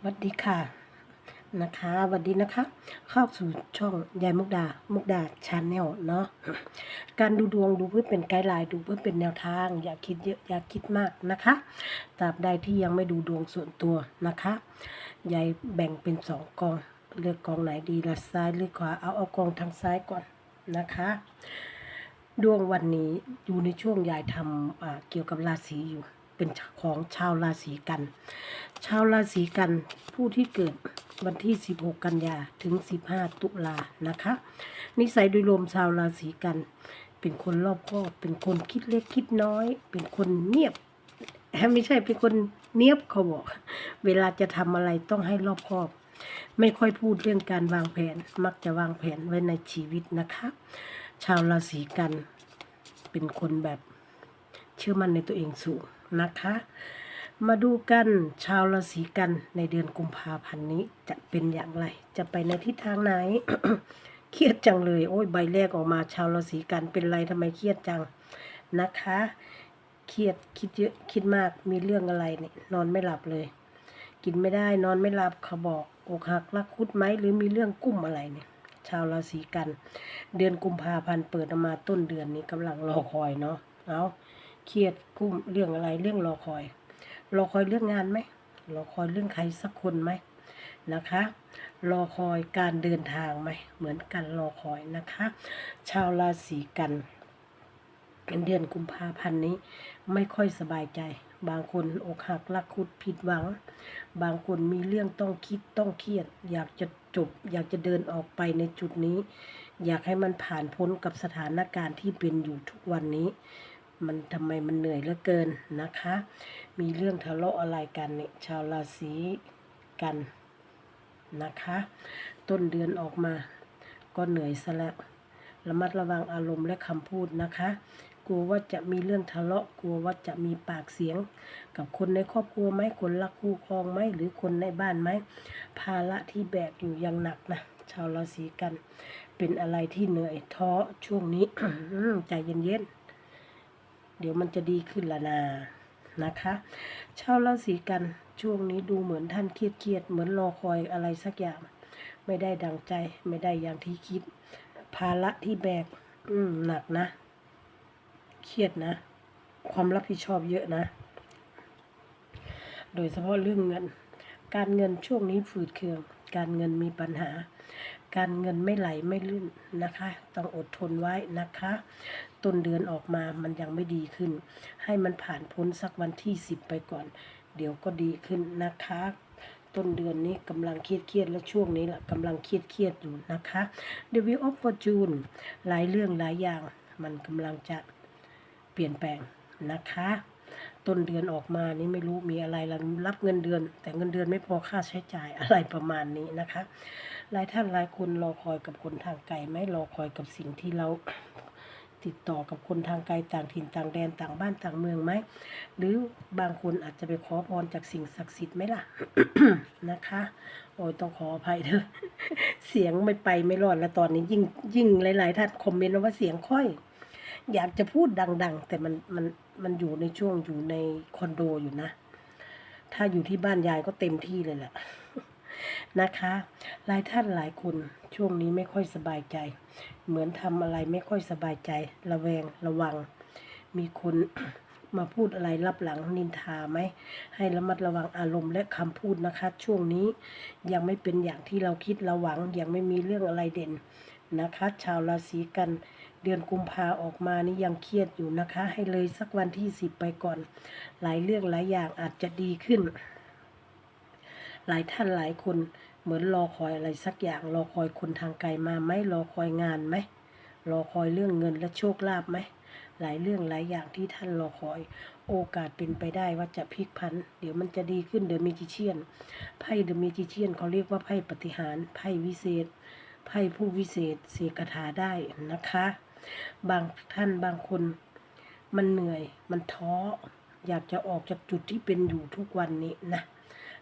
สวัสดีค่ะนะคะสวัสดีนะคะ เข้าสู่ช่องยายมุกดา มุกดาชาแนลเนาะการดูดวงดูเพื่อเป็นไกด์ไลน์ดูเพื่อเป็นแนวทาง อย่าคิดเยอะอย่าคิดมากนะคะตราบใดที่ยังไม่ดูดวงส่วนตัวนะคะยายแบ่งเป็นสองกองเลือกกองไหนดีละซ้ายหรือขวาเอาเอากองทางซ้ายก่อนนะคะ ดวงวันนี้อยู่ในช่วงยายทำเกี่ยวกับราศีอยู่ เป็นของชาวราศีกัน ชาวราศีกันผู้ที่เกิดวันที่ 16 กันยาถึง 15 ตุลานะคะ นิสัยโดยรวมชาวราศีกัน เป็นคนรอบคอบเป็นคนคิดเล็กคิดน้อย เป็นคนเงียบไม่ใช่เป็นคนเนียบเขาบอก เวลาจะทำอะไรต้องให้รอบคอบ ไม่ค่อยพูดเรื่องการวางแผน มักจะวางแผนไว้ในชีวิตนะคะ ชาวราศีกัน เป็นคนแบบเชื่อมั่นในตัวเองสูง นะคะ มาดูกันชาวราศีกันในเดือนกุมภาพันธ์นี้จะเป็นอย่างไร จะไปในทิศทางไหน เครียดจังเลย โอ้ยใบแรกออกมา ชาวราศีกันเป็นไรทำไมเครียดจังนะคะ เครียดคิดเยอะคิดมากมีเรื่องอะไรเนี่ยนอนไม่หลับเลย กินไม่ได้นอนไม่หลับเขาบอกอกหักรักคุดไหมหรือมีเรื่องกุ้มอะไรเนี่ยชาวราศีกัน เดือนกุมภาพันธ์เปิดออกมาต้นเดือนนี้กำลังรอคอยเนาะเอา เครียดกุ้มเรื่องอะไรเรื่องรอคอย รอคอยเรื่องงานไหมรอคอยเรื่องใครสักคนไหมนะคะ รอคอยการเดินทางไหมเหมือนกันรอคอยนะคะ ชาวราศีกันเดือนกุมภาพันธ์นี้ ไม่ค่อยสบายใจ บางคนอกหักรักคุดผิดหวัง บางคนมีเรื่องต้องคิดต้องเครียด อยากจะจบ อยากจะเดินออกไปในจุดนี้ อยากให้มันผ่านพ้นกับสถานการณ์ที่เป็นอยู่ทุกวันนี้ มันทำไมมันเหนื่อยเหลือเกินนะคะ มีเรื่องทะเลาะอะไรกันเนี่ยชาวราศีกันนะคะ ต้นเดือนออกมา ก็เหนื่อยซะแล้วระมัดระวังอารมณ์และคำพูดนะคะ กลัวว่าจะมีเรื่องทะเลาะ กลัวว่าจะมีปากเสียง กับคนในครอบครัวไหมคนรักคู่ครองไหมหรือคนในบ้านไหม ภาระที่แบกอยู่ยังหนักนะ ชาวราศีกัน เป็นอะไรที่เหนื่อยท้อช่วงนี้ ใจเย็นๆ เดี๋ยวมันจะดีขึ้นละนานะคะชาวราศีกันช่วงนี้ดูเหมือนท่านเครียดๆเหมือนรอคอยอะไรสักอย่าง ไม่ได้ดังใจไม่ได้อย่างที่คิด ภาระที่แบกอืมหนักนะ เครียดนะ ความรับผิดชอบเยอะนะ โดยเฉพาะเรื่องเงิน การเงินช่วงนี้ฝืดเคือง การเงินมีปัญหา การเงินไม่ไหลไม่ลื่นนะคะ ต้องอดทนไว้นะคะ ต้นเดือนออกมามันยังไม่ดีขึ้น ให้มันผ่านพ้นสักวันที่สิบไปก่อน เดี๋ยวก็ดีขึ้นนะคะ ต้นเดือนนี้กำลังเครียดเครียดและช่วงนี้แหละกำลังเครียดเครียดอยู่นะคะ The Wheel of Fortune หลายเรื่องหลายอย่างมันกำลังจะเปลี่ยนแปลงนะคะ ต้นเดือนออกมานี่ไม่รู้มีอะไรละรับเงินเดือน แต่เงินเดือนไม่พอค่าใช้จ่ายอะไรประมาณนี้นะคะหลายท่านหลายคนรอคอยกับคนทางไกลไหมรอคอยกับสิ่งที่เราติดต่อกับคนทางไกลต่างถิ่นต่างแดนต่างบ้านต่างเมืองไหมหรือบางคนอาจจะไปขอพรจากสิ่งศักดิ์สิทธิ์ไหมล่ะนะคะโอ้ยต้องขออภัยเถอะเสียงไม่ไปไม่รอดแล้วตอนนี้ยิ่งยิ่งหลาย ๆท่านคอมเมนต์ว่าเสียงค่อย อยากจะพูดดัง ๆ แต่มันมัน มันอยู่ในช่วงอยู่ในคอนโดอยู่นะ ถ้าอยู่ที่บ้านยายก็เต็มที่เลยแหละนะคะ หลายท่านหลายคนช่วงนี้ไม่ค่อยสบายใจ เหมือนทำอะไรไม่ค่อยสบายใจ ระแวงระวัง มีคนมาพูดอะไรรับหลังนินทาไหม ให้ระมัดระวังอารมณ์และคำพูดนะคะ ช่วงนี้ยังไม่เป็นอย่างที่เราคิดเราหวังยังไม่มีเรื่องอะไรเด่นนะคะ ชาวราศีกัน เดือนกุมภาออกมานี่ยังเครียดอยู่นะคะ ให้เลยสักวันที่สิบไปก่อน หลายเรื่องหลายอย่างอาจจะดีขึ้น หลายท่านหลายคนเหมือนรอคอยอะไรสักอย่าง รอคอยคนทางไกลมาไหมรอคอยงานไหมรอคอยเรื่องเงินและโชคลาภไหมหลายเรื่องหลายอย่างที่ท่านรอคอย โอกาสเป็นไปได้ว่าจะพลิกพัน เดี๋ยวมันจะดีขึ้นเดอะมิจิเชียนไพ่เดอะมิจิเชียนเขาเรียกว่าไพ่ปฏิหารไพ่วิเศษ ไพ่ผู้วิเศษเสกคาถาได้นะคะ บางท่านบางคนมันเหนื่อย มันท้อ อยากจะออกจากจุดที่เป็นอยู่ทุกวันนี้นะ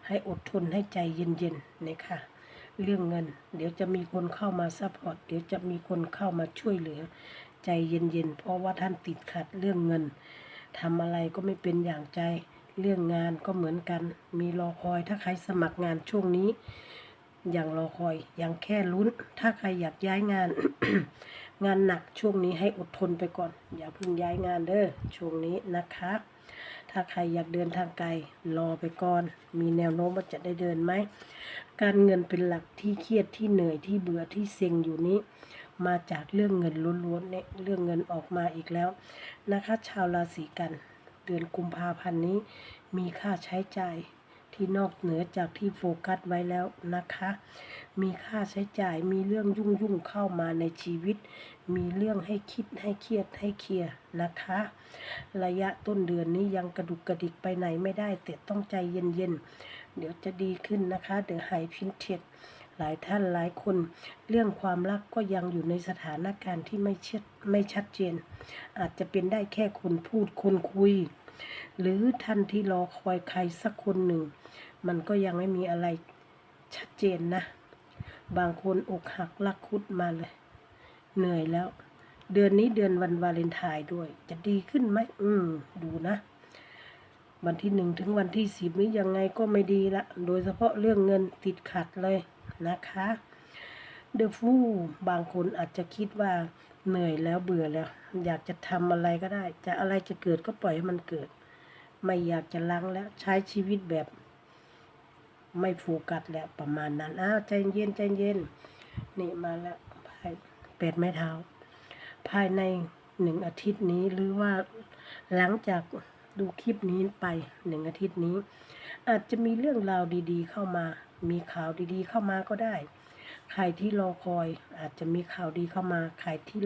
ให้อดทนให้ใจเย็นๆนะคะเรื่องเงิน เดี๋ยวจะมีคนเข้ามาซัพพอร์ต เดี๋ยวจะมีคนเข้ามาช่วยเหลือ ใจเย็นๆ เพราะว่าท่านติดขัดเรื่องเงินทำอะไรก็ไม่เป็นอย่างใจ เรื่องงานก็เหมือนกัน มีรอคอย ถ้าใครสมัครงานช่วงนี้ อย่างรอคอย อยังแค่ลุ้น ถ้าใครอยากย้ายงาน งานหนักช่วงนี้ให้อดทนไปก่อน อย่าเพิ่งย้ายงานเด้อช่วงนี้นะคะ ถ้าใครอยากเดินทางไกลรอไปก่อน มีแนวโน้มว่าจะได้เดินไหม การเงินเป็นหลักที่เครียดที่เหนื่อยที่เบื่อที่เซ็งอยู่นี้ มาจากเรื่องเงินล้วนๆเนี่ยเรื่องเงินออกมาอีกแล้วนะคะ ชาวราศีกัน เดือนกุมภาพันธ์นี้มีค่าใช้จ่าย ที่นอกเหนือจากที่โฟกัสไว้แล้วนะคะ มีค่าใช้จ่ายมีเรื่องยุ่งยุ่งเข้ามาในชีวิต มีเรื่องให้คิดให้เครียดให้เคลียร์นะคะ ระยะต้นเดือนนี้ยังกระดุกกระดิกไปไหนไม่ได้แต่ต้องใจเย็นๆ เดี๋ยวจะดีขึ้นนะคะเดี๋ยวหายพินเทดหลายท่านหลายคนเรื่องความรักก็ยังอยู่ในสถานการณ์ที่ไม่ชัดไม่ชัดเจน อาจจะเป็นได้แค่คนพูดคนคุย หรือท่านที่รอคอยใครสักคนหนึ่ง มันก็ยังไม่มีอะไรชัดเจนนะ บางคนอกหักรักคุดมาเลย เหนื่อยแล้ว เดือนนี้เดือนวันวาเลนไทน์ด้วย จะดีขึ้นไหมอืม ดูนะ วันที่หนึ่งถึงวันที่สิบนี้ยังไงก็ไม่ดีละ โดยเฉพาะเรื่องเงินติดขัดเลยนะคะเดอะฟูบางคนอาจจะคิดว่า เหนื่อยแล้วเบื่อแล้ว อยากจะทำอะไรก็ได้ จะอะไรจะเกิดก็ปล่อยให้มันเกิด ไม่อยากจะล้างแล้วใช้ชีวิตแบบ ไม่โฟกัสแล้วประมาณนั้นอ้าวใจเย็นใจเย็น นี่มาแล้วไพ่เป็ดไม้เท้า ภายในหนึ่งอาทิตย์นี้หรือว่าหลังจากดูคลิปนี้ไปหนึ่งอาทิตย์นี้ อาจจะมีเรื่องราวดี ๆ เข้ามา มีข่าวดีๆ เข้ามาก็ได้ ใครที่รอคอยอาจจะมีข่าวดีเข้ามา ใครที่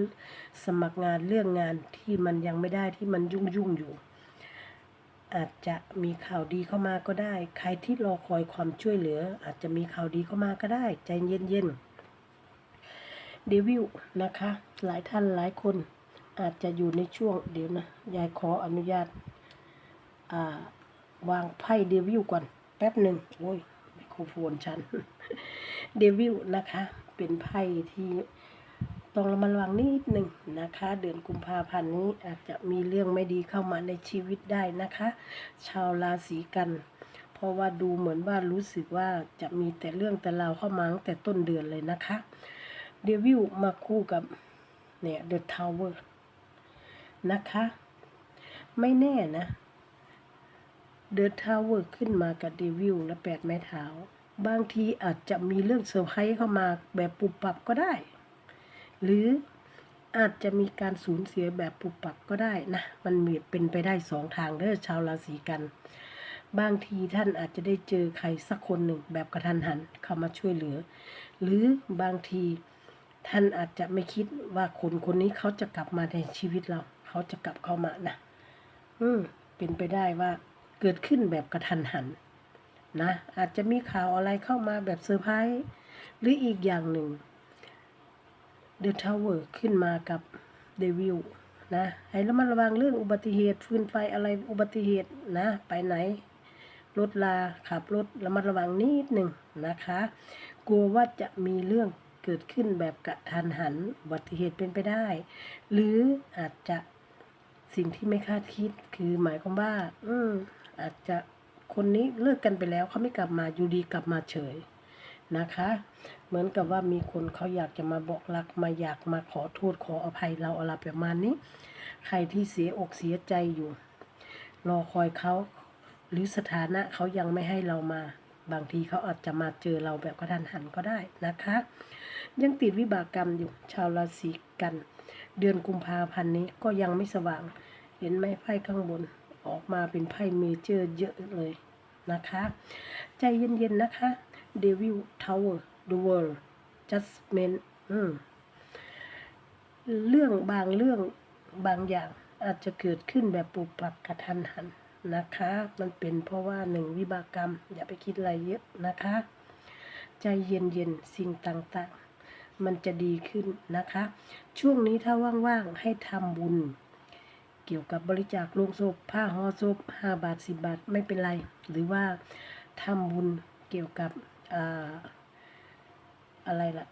สมัครงานเรื่องงานที่มันยังไม่ได้ที่มันยุ่งๆอยู่ อาจจะมีข่าวดีเข้ามาก็ได้ ใครที่รอคอยความช่วยเหลือ อาจจะมีข่าวดีเข้ามาก็ได้ ใจเย็นๆเดวิลนะคะ หลายท่านหลายคนอาจจะอยู่ในช่วงเดี๋ยวนะ ยายขออนุญาตาวางไพ่เดวิลก่อน แป๊บหนึ่งโอ้ย โครโฟนฉันเดวิลนะคะ เป็นไพ่ที่ต้องระมัดระวังนิดหนึ่งนะคะ เดือนกุมภาพันธ์นี้อาจจะมีเรื่องไม่ดีเข้ามาในชีวิตได้นะคะ ชาวราศีกัน เพราะว่าดูเหมือนว่ารู้สึกว่าจะมีแต่เรื่องแต่ราวเข้ามาตั้งแต่ต้นเดือนเลยนะคะเดวิลมาคู่กับเนี่ยเดอะทาวเวอร์นะคะ ไม่แน่นะ เดอะทาวเวอร์ขึ้นมากับเดวิลและแปดไม้เท้า บางทีอาจจะมีเรื่องเซอร์ไพรส์เข้ามาแบบปุบปับก็ได้ หรืออาจจะมีการสูญเสียแบบปุบปับก็ได้นะ มันมีเป็นไปได้สองทางเด้อชาวราศีกัน บางทีท่านอาจจะได้เจอใครสักคนหนึ่งแบบกระทันหันเข้ามาช่วยเหลือ หรือบางทีท่านอาจจะไม่คิดว่าคนคนนี้เขาจะกลับมาในชีวิตเรา เขาจะกลับเข้ามานะ อืม เป็นไปได้ว่า เกิดขึ้นแบบกระทันหันนะอาจจะมีข่าวอะไรเข้ามาแบบเซอร์ไพรส์หรืออีกอย่างหนึ่ง The Tower ขึ้นมากับเดวิลนะให้ระมัดระวังเรื่องอุบัติเหตุฟืนไฟอะไรอุบัติเหตุนะ ไปไหน รถลาขับรถระมัดระวังนิดหนึ่งนะคะ กลัวว่าจะมีเรื่องเกิดขึ้นแบบกระทันหันอุบัติเหตุเป็นไปได้ หรืออาจจะสิ่งที่ไม่คาดคิดคือหมายความว่า อืม อาจจะคนนี้เลิกกันไปแล้วเขาไม่กลับมาอยู่ดีกลับมาเฉยนะคะ เหมือนกับว่ามีคนเขาอยากจะมาบอกรักมาอยากมาขอโทษขออภัยเราอะไรประมาณนี้ ใครที่เสียอกเสียใจอยู่ รอคอยเขาหรือสถานะเขายังไม่ให้เรามา บางทีเขาอาจจะมาเจอเราแบบกระทันหันก็ได้นะคะ ยังติดวิบากกรรมอยู่ชาวราศีกัน เดือนกุมภาพันธ์นี้ก็ยังไม่สว่าง เห็นไหมไพ่ข้างบน ออกมาเป็นไพ่เมเจอร์เยอะเลยนะคะ ใจเย็นๆนะคะ Devil Tower The World Judgment อืมเรื่องบางเรื่องบางอย่างอาจจะเกิดขึ้นแบบปุบปับกระทันหันนะคะ มันเป็นเพราะว่าหนึ่งวิบากกรรม อย่าไปคิดอะไรเยอะนะคะ ใจเย็นๆสิ่งต่างๆ มันจะดีขึ้นนะคะ ช่วงนี้ถ้าว่างๆให้ทำบุญ เกี่ยวกับบริจาคโลงศพผ้าห่อศพห้าบาทสิบบาทไม่เป็นไร หรือว่าทำบุญเกี่ยวกับอ่าอะไรล่ะ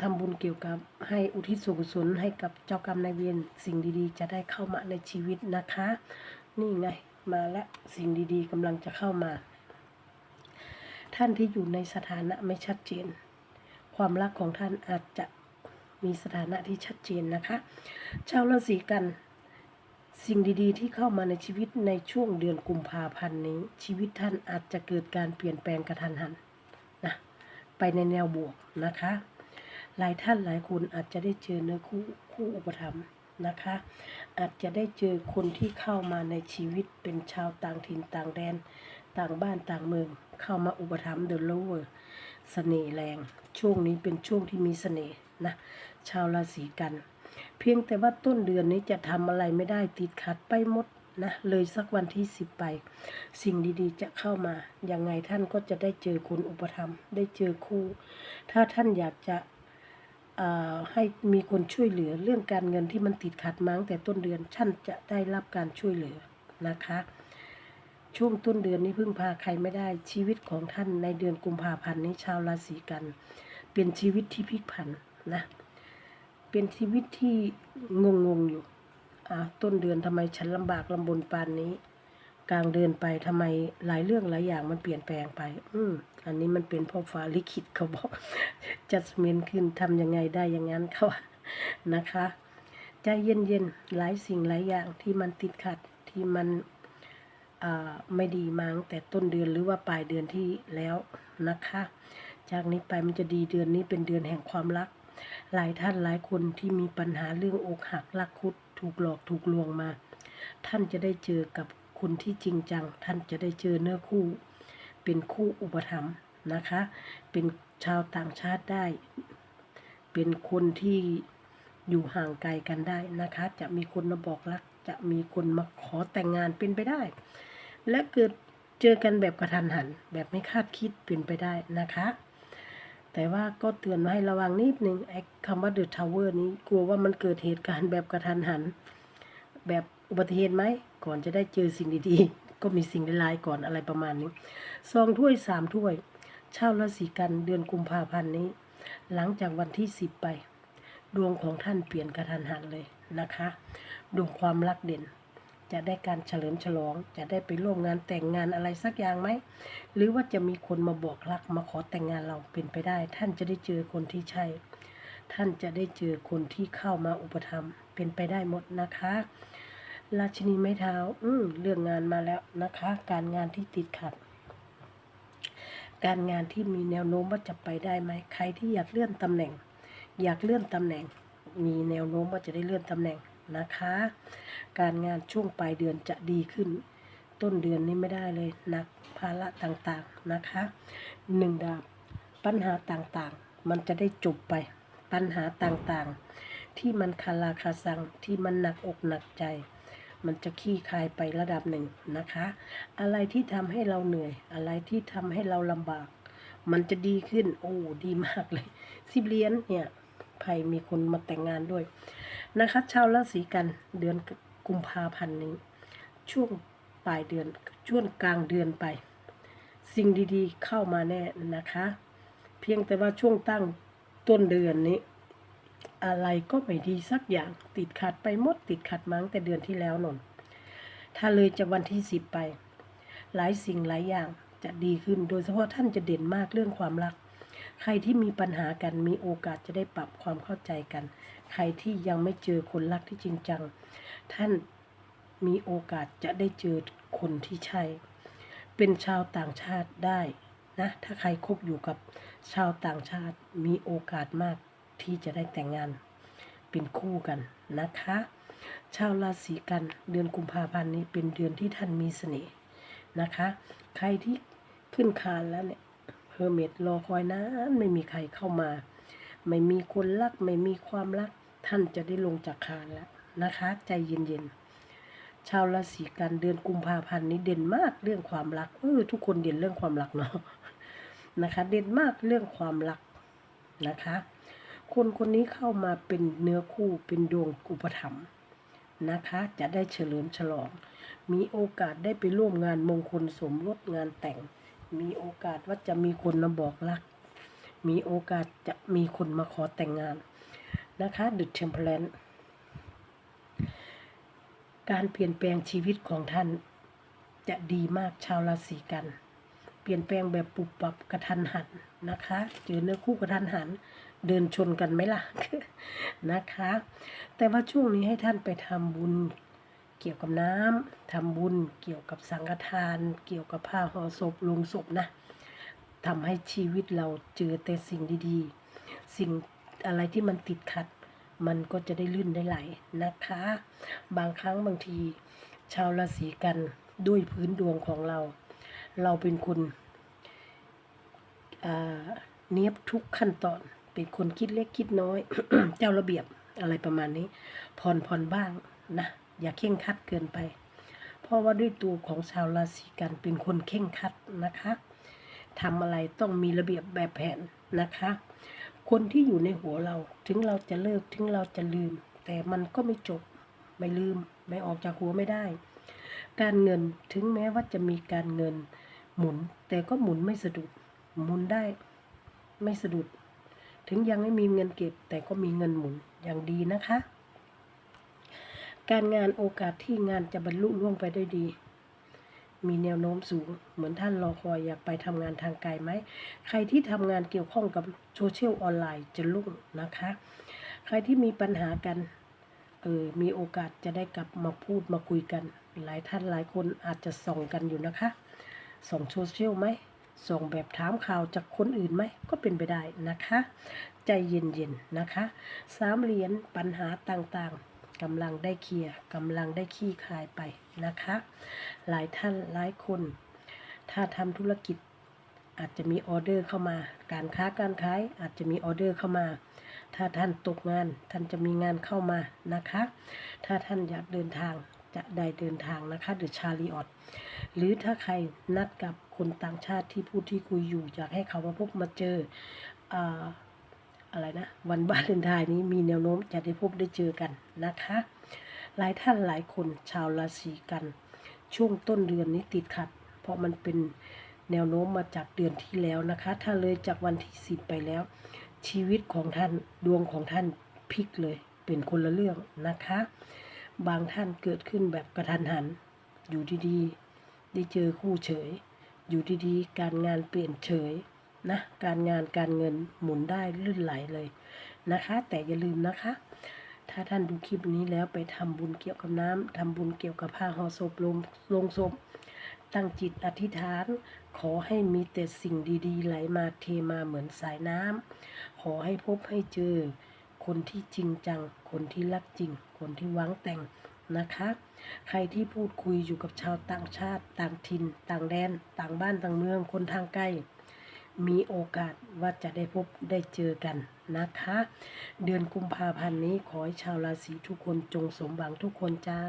ทำบุญเกี่ยวกับให้อุทิศส่วนกุศลให้กับเจ้ากรรมนายเวรสิ่งดีๆ จะได้เข้ามาในชีวิตนะคะ นี่ไงมาและสิ่งดีๆกำลังจะเข้ามา ท่านที่อยู่ในสถานะไม่ชัดเจน ความรักของท่านอาจจะมีสถานะที่ชัดเจนนะคะ ชาวราศีกัน สิ่งดีๆ ที่เข้ามาในชีวิตในช่วงเดือนกุมภาพันธ์นี้ ชีวิตท่านอาจจะเกิดการเปลี่ยนแปลงกระทันหันนะไปในแนวบวกนะคะ หลายท่านหลายคนอาจจะได้เจอเนื้อคู่คู่อุปถัมภ์นะคะ อาจจะได้เจอคนที่เข้ามาในชีวิตเป็นชาวต่างถิ่นต่างแดน ต่างบ้านต่างเมือง เข้ามาอุปถัมภ์เดอะโลเวอร์เสน่ห์แรง ช่วงนี้เป็นช่วงที่มีเสน่ห์นะชาวราศีกัน เพียงแต่ว่าต้นเดือนนี้จะทำอะไรไม่ได้ติดขัดไปหมดนะเลยสักวันที่สิบไป สิ่งดีๆ จะเข้ามายังไงท่านก็จะได้เจอคนอุปถัมได้เจอคู่ ถ้าท่านอยากจะอ่อให้มีคนช่วยเหลือเรื่องการเงินที่มันติดขัดมั้งแต่ต้นเดือนท่านจะได้รับการช่วยเหลือนะคะ ช่วงต้นเดือนนี้พึ่งพาใครไม่ได้ชีวิตของท่านในเดือนกุมภาพันธ์นี้ชาวราศีกัน เป็นชีวิตที่พลิกผันนะ เป็นชีวิตที่งงงๆอยู่อ่าต้นเดือนทำไมฉันลำบากลำบนปานนี้ กลางเดือนไปทำไมหลายเรื่องหลายอย่างมันเปลี่ยนแปลงไป อืมอันนี้มันเป็นพ่อฟ้าลิขิตเขาบอกจัดเมนขึ้นทำยังไงได้อย่างนั้นเขานะคะใจเย็นๆหลายสิ่งหลายอย่างที่มันติดขัดที่มันอ่าไม่ดีมั้งแต่ต้นเดือนหรือว่าปลายเดือนที่แล้วนะคะ จากนี้ไปมันจะดีเดือนนี้เป็นเดือนแห่งความรัก หลายท่านหลายคนที่มีปัญหาเรื่องอกหักรักคุด ถูกหลอกถูกลวงมา ท่านจะได้เจอกับคนที่จริงจัง ท่านจะได้เจอเนื้อคู่ เป็นคู่อุปถัมภ์นะคะ เป็นชาวต่างชาติได้ เป็นคนที่อยู่ห่างไกลกันได้นะคะ จะมีคนมาบอกรัก จะมีคนมาขอแต่งงานเป็นไปได้ และเกิดเจอกันแบบกระทันหัน แบบไม่คาดคิดเป็นไปได้นะคะ แต่ว่าก็เตือนมาให้ระวังนิดนึงไอ้คำว่าเดอะทาวเวอร์นี้กลัวว่ามันเกิดเหตุการณ์แบบกระทันหัน แบบอุบัติเหตุไหม ก่อนจะได้เจอสิ่งดีๆ ก็มีสิ่งร้ายๆก่อนอะไรประมาณนี้ซองถ้วยสามถ้วย เช่าราศีกันเดือนกุมภาพันธ์นี้ หลังจากวันที่สิบไป ดวงของท่านเปลี่ยนกระทันหันเลยนะคะ ดวงความรักเด่น จะได้การเฉลิมฉลอง จะได้ไปร่วมงานแต่งงานอะไรสักอย่างไหม หรือว่าจะมีคนมาบอกรักมาขอแต่งงานเราเป็นไปได้ ท่านจะได้เจอคนที่ใช่ ท่านจะได้เจอคนที่เข้ามาอุปถัมภ์เป็นไปได้หมดนะคะ ราชินีไม้เท้า อืมเรื่องงานมาแล้วนะคะ การงานที่ติดขัด การงานที่มีแนวโน้มว่าจะไปได้ไหมใครที่อยากเลื่อนตำแหน่ง อยากเลื่อนตำแหน่ง มีแนวโน้มว่าจะได้เลื่อนตำแหน่ง นะคะ การงานช่วงปลายเดือนจะดีขึ้น ต้นเดือนนี้ไม่ได้เลยหนักภาระต่างๆนะคะหนึ่งดาบปัญหาต่างๆ มันจะได้จบไป ปัญหาต่างๆ ที่มันคาราคาซังที่มันหนักอกหนักใจ มันจะขี้คายไประดับหนึ่งนะคะ อะไรที่ทำให้เราเหนื่อย อะไรที่ทำให้เราลำบาก มันจะดีขึ้น โอ้ดีมากเลยสิบเหรียญเนี่ยไพ่มีคนมาแต่งงานด้วย นะคะ ชาวราศีกันเดือนกุมภาพันธ์นี้ ช่วงปลายเดือนช่วงกลางเดือนไป สิ่งดีๆเข้ามาแน่นะคะ เพียงแต่ว่าช่วงตั้งต้นเดือนนี้ อะไรก็ไม่ดีสักอย่างติดขัดไปหมดติดขัดมั้งแต่เดือนที่แล้วนนถ้าเลยจากวันที่สิบไป หลายสิ่งหลายอย่างจะดีขึ้นโดยเฉพาะท่านจะเด่นมากเรื่องความรัก ใครที่มีปัญหากันมีโอกาสจะได้ปรับความเข้าใจกัน ใครที่ยังไม่เจอคนรักที่จริงจัง ท่านมีโอกาสจะได้เจอคนที่ใช่ เป็นชาวต่างชาติได้นะ ถ้าใครคบอยู่กับชาวต่างชาติมีโอกาสมากที่จะได้แต่งงาน เป็นคู่กันนะคะ ชาวราศีกันเดือนกุมภาพันธ์นี้เป็นเดือนที่ท่านมีเสน่ห์นะคะ ใครที่ขึ้นคานแล้วเนี่ย เพอร์เมดรอคอยนานไม่มีใครเข้ามา ไม่มีคนรัก ไม่มีความรัก ท่านจะได้ลงจากคานแล้วนะคะ ใจเย็นๆ ชาวราศีกันเดือนกุมภาพันธ์นี้เด่นมากเรื่องความรักเออทุกคนเด่นเรื่องความรักเนาะนะคะ เด่นมากเรื่องความรักนะคะ คนคนนี้เข้ามาเป็นเนื้อคู่เป็นดวงอุปถัมภ์นะคะ จะได้เฉลิมฉลอง มีโอกาสได้ไปร่วมงานมงคลสมรสงานแต่ง มีโอกาสว่าจะมีคนมาบอกรัก มีโอกาสจะมีคนมาขอแต่งงานนะคะดุจเชมเพลนการเปลี่ยนแปลงชีวิตของท่านจะดีมากชาวราศีกัน เปลี่ยนแปลงแบบปุบปับกระทันหันนะคะ เจอเนื้อคู่กระทันหัน เดินชนกันไหมล่ะนะคะ แต่ว่าช่วงนี้ให้ท่านไปทำบุญ เกี่ยวกับน้ำทำบุญเกี่ยวกับสังฆทาน เกี่ยวกับผ้าห่อศพลงศพนะทำให้ชีวิตเราเจอแต่สิ่งดีๆ สิ่งอะไรที่มันติดขัด มันก็จะได้ลื่นได้ไหลนะคะ บางครั้งบางที ชาวราศีกันด้วยพื้นดวงของเรา เราเป็นคนเนียบทุกขั้นตอน เป็นคนคิดเล็กคิดน้อย เจ้าระเบียบอะไรประมาณนี้ผ่อนผ่อนบ้างนะ อย่าเข่งคัดเกินไป เพราะว่าด้วยตัวของชาวราศีกันเป็นคนเข่งคัดนะคะทำอะไรต้องมีระเบียบแบบแผนนะคะ คนที่อยู่ในหัวเราถึงเราจะเลิกถึงเราจะลืม แต่มันก็ไม่จบไม่ลืม ไม่ออกจากหัวไม่ได้ การเงินถึงแม้ว่าจะมีการเงินหมุน แต่ก็หมุนไม่สะดุดหมุนได้ไม่สะดุด ถึงยังไม่มีเงินเก็บ แต่ก็มีเงินหมุนอย่างดีนะคะ การงานโอกาสที่งานจะบรรลุล่วงไปได้ดี มีแนวโน้มสูง เหมือนท่านรอคอยอยากไปทำงานทางไกลไหม ใครที่ทำงานเกี่ยวข้องกับโซเชียลออนไลน์จะรุ่งนะคะ ใครที่มีปัญหากันเออมีโอกาสจะได้กลับมาพูดมาคุยกัน หลายท่านหลายคนอาจจะส่องกันอยู่นะคะ ส่องโซเชียลไหมส่งแบบถามข่าวจากคนอื่นไหมก็เป็นไปได้นะคะ ใจเย็นๆนะคะ สามเหรียญปัญหาต่างๆ กำลังได้เคลียร์กำลังได้ขี้คายไปนะคะ หลายท่านหลายคน ถ้าทำธุรกิจอาจจะมีออเดอร์เข้ามา การค้าการขายอาจจะมีออเดอร์เข้ามา ถ้าท่านตกงานท่านจะมีงานเข้ามานะคะ ถ้าท่านอยากเดินทางจะได้เดินทางนะคะเดอะชาลีออตหรือถ้าใครนัดกับคนต่างชาติที่พูดที่คุยอยู่ อยากให้เขามาพบมาเจออ่า อะไรนะ วันวาเลนไทน์นี้มีแนวโน้มจะได้พบได้เจอกันนะคะ หลายท่านหลายคนชาวราศีกัน ช่วงต้นเดือนนี้ติดขัด เพราะมันเป็นแนวโน้มมาจากเดือนที่แล้วนะคะ ถ้าเลยจากวันที่สิบไปแล้ว ชีวิตของท่านดวงของท่านพลิกเลย เป็นคนละเรื่องนะคะ บางท่านเกิดขึ้นแบบกระทันหัน อยู่ดีๆ ได้เจอคู่เฉย อยู่ดีๆ การงานเปลี่ยนเฉย นะการงานการเงินหมุนได้ลื่นไหลเลยนะคะ แต่อย่าลืมนะคะ ถ้าท่านดูคลิปนี้แล้วไปทำบุญเกี่ยวกับน้ำทำบุญเกี่ยวกับผ้าห่อศพลงลงศพตั้งจิตอธิษฐาน ขอให้มีแต่สิ่งดี ๆ ไหลมาเทมาเหมือนสายน้ำขอให้พบให้เจอ คนที่จริงจัง คนที่รักจริง คนที่หวังแต่งนะคะ ใครที่พูดคุยอยู่กับชาวต่างชาติ ต่างถิ่น ต่างแดน ต่างบ้านต่างเมืองคนทางไกล มีโอกาสว่าจะได้พบได้เจอกันนะคะ เดือนกุมภาพันธ์นี้ขอให้ชาวราศีทุกคนจงสมหวังทุกคนจ้า